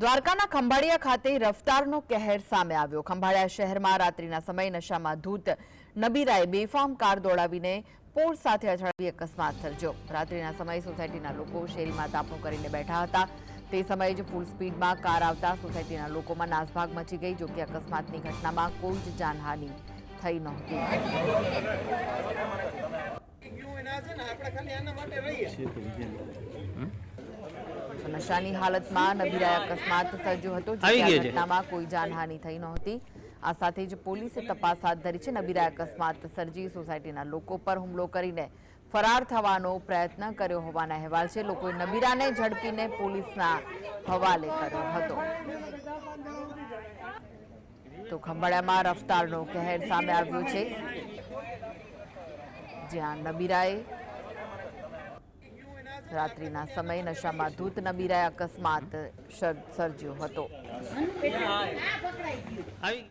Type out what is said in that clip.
દ્વારકાના ખંભાળિયા ખાતે રફતારનો કહેર સામે આવ્યો. ખંભાળિયા શહેરમાં રાત્રિના સમયે નશામાં ધૂત નબીરાએ બેફામ કાર દોડાવીને પોલ સાથે અથડાવી અકસ્માત સર્જ્યો. રાત્રિના સમયે સોસાયટીના લોકો શેરીમાં તાપણું કરીને બેઠા હતા. તે સમયે જ ફૂલ સ્પીડમાં કાર આવતા સોસાયટીના લોકોમાં નાસભાગ મચી ગઈ જોકે અકસ્માતની ઘટનામાં કોઈ જ જાનહાનિ થઈ નહોતી. નશાની હાલતમાં નબીરાએ અકસ્માત સર્જ્યો હતો. ઘટનામાં કોઈ જાનહાનિ થઈ નહોતી. આ સાથે જ પોલીસે તપાસ હાથ ધરી છે. નબીરાએ અકસ્માત સર્જી સોસાયટીના લોકો પર હુમલો કરીને ફરાર થવાનો પ્રયત્ન કર્યો હોવાના અહેવાલ છે. લોકોએ નબીરાને ઝડપીને પોલીસના હવાલે કર્યો હતો. તો ખંભાળામાં રફતારનો કહેર સામે આવ્યો છે. જ્યાં નબીરાએ રાત્રિના સમયે નશામાં ધૂત નબીરાએ અકસ્માત સર્જ્યો હતો. આવી